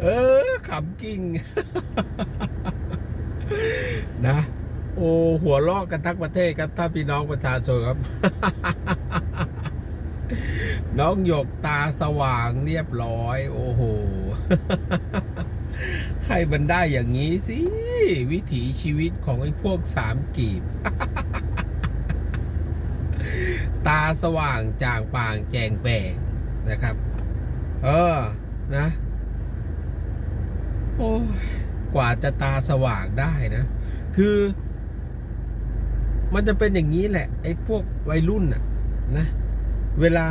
เออขำกิ้งนะ โอ้หัวลอกกันทั้งประเทศครับถ้าพี่น้องประชาชนครับ น้องหยกตาสว่างเรียบร้อย โอ้โห ให้มันได้อย่างนี้สิ วิถีชีวิตของไอ้พวกสามกีบ ตาสว่างจางปางแจงแปงนะครับ เออนะโอ้กว่าจะตาสว่างได้นะ คือ มันจะเป็นอย่างนี้แหละ ไอ้พวกวัยรุ่นน่ะนะ เวลา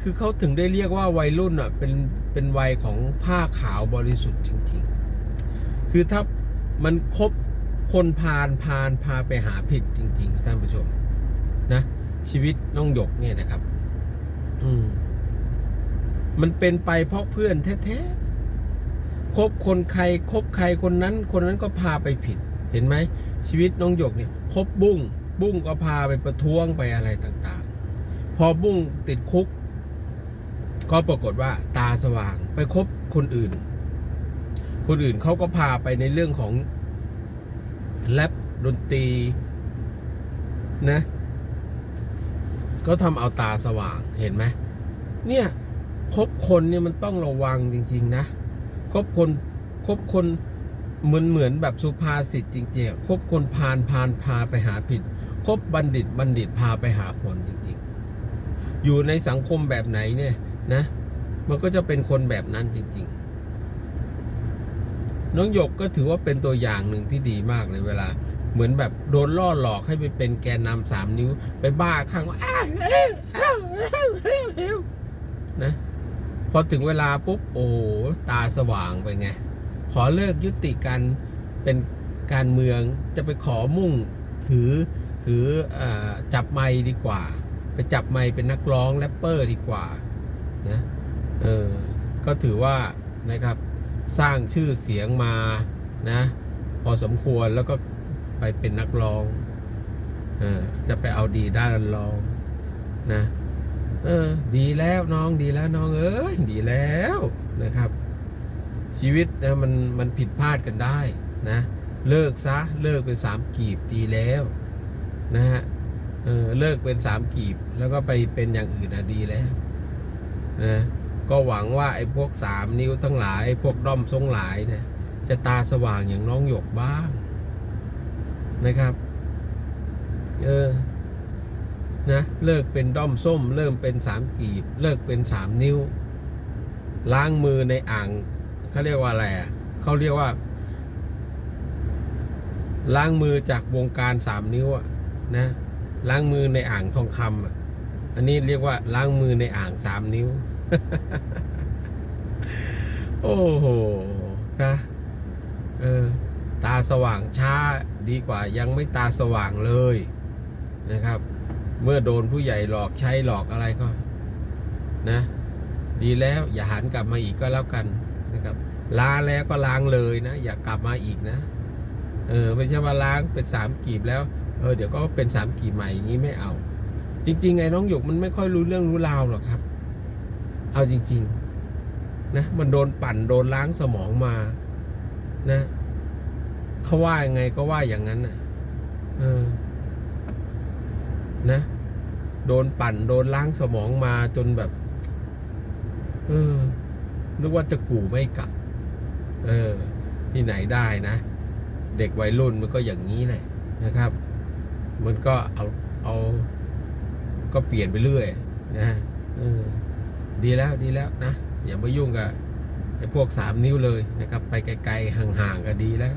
คือเขาถึงได้เรียกว่าวัยรุ่นอะเป็นเป็นวัยของผ้าขาวบริสุทธิ์จริง ๆ คือถ้ามันครบคนพาลพาลพาไปหาผิดจริง ๆ ท่านผู้ชมนะ ชีวิตน้องหยกเนี่ยนะครับ อืม มันเป็นไปเพราะเพื่อนแท้ๆคบคนใครคบใครคนนั้น คนนั้นก็พาไปผิด เห็นไหมชีวิตน้องหยกเนี่ยคบบุ้งบุ้งก็พาไปประท้วงไปอะไรต่างๆ พอบุ้งติดคุก ก็ปรากฏว่าตาสว่างไปคบคนอื่น คนอื่นเขาก็พาไปในเรื่องของแรปดนตรีนะ ก็ทำเอาตาสว่างเห็นไหมเนี่ยคบคนเนี่ยมันต้องระวังจริง ๆ นะคบคนคบคนเหมือนเหมือนแบบสุภาษิตจริงๆคบคนพาลพาลพาไปหาผิดคบบัณฑิตบัณฑิตพาไปหาผลจริง ๆ อยู่ในสังคมแบบไหนเนี่ยนะ มันก็จะเป็นคนแบบนั้นจริง ๆ น้องหยกก็ถือว่าเป็นตัวอย่างหนึ่งที่ดีมากเลยเวลา เหมือนแบบโดนล่อหลอกให้ไปเป็นแกนนำสามนิ้ว ไปบ้าข้างว่าอนะ พอถึงเวลาปุ๊บ โอ้ตาสว่างไปไง ขอเลิกยุติการเป็นการเมืองจะไปขอมุ่งถือถืออจับไมค์ดีกว่า ไปจับไมค์เป็นนักร้องแรปเปอร์ดีกว่านะเออก็ถือว่านะครับสร้างชื่อเสียงมานะ พอสมควรแล้วก็ ไปเป็นนักร้องเออจะไปเอาดีด้านร้องนะ เออ ดีแล้วน้องดีแล้วน้องเอ้ยดีแล้วนะครับ ชีวิตนะมันมันผิดพลาดกันได้นะ เลิกซะเลิกเป็นสามกีบดีแล้วนะฮะเออเลิกเป็นสามกีบแล้วก็ไปเป็นอย่างอื่นอะดีแล้วนะก็หวังว่าไอ้พวกสามนิ้วทั้งหลายพวกด้อมทรงหลายเนี่ยจะตาสว่างอย่างน้องหยกบ้าง นะครับ เออ นะ เลิกเป็นด้อมส้ม เริ่มเป็นสามกีบ เลิกเป็นสามนิ้ว ล้างมือในอ่างเขาเรียกว่าอะไรอะเขาเรียกว่า ล้างมือจากวงการสามนิ้วอะนะ ล้างมือในอ่างทองคำอะอันนี้เรียกว่าล้างมือในอ่างสามนิ้ว โอ้โห นะ สว่างช้าดีกว่ายังไม่ตาสว่างเลยนะครับ เมื่อโดนผู้ใหญ่หลอกใช้หลอกอะไรก็นะดีแล้วอย่าหันกลับมาอีกก็แล้วกันนะครับลาแล้วก็ล้างเลยนะ อย่ากลับมาอีกนะเออไม่ใช่ว่าล้างเป็นสามกีบแล้วเออเดี๋ยวก็เป็นสามกีบใหม่อย่างนี้ไม่เอา จริงๆไงน้องหยกมันไม่ค่อยรู้เรื่องรู้ราวหรอกครับ เอาจริง ๆ นะ มันโดนปั่นโดนล้างสมองมานะ เขาว่ายังไงก็ว่าอย่างนั้นนะเออ นะ โดนปั่นโดนล้างสมองมาจนแบบ เออ นึกว่าจะกู่ไม่กลับ เออ ที่ไหนได้นะ เด็กวัยรุ่นมันก็อย่างนี้แหละนะครับ มันก็เอาเอา ก็เปลี่ยนไปเรื่อยนะเออ ดีแล้วดีแล้วนะ อย่าไปยุ่งกับไอ้พวกสามนิ้วเลยนะครับ ไปไกลๆห่างๆก็ดีแล้ว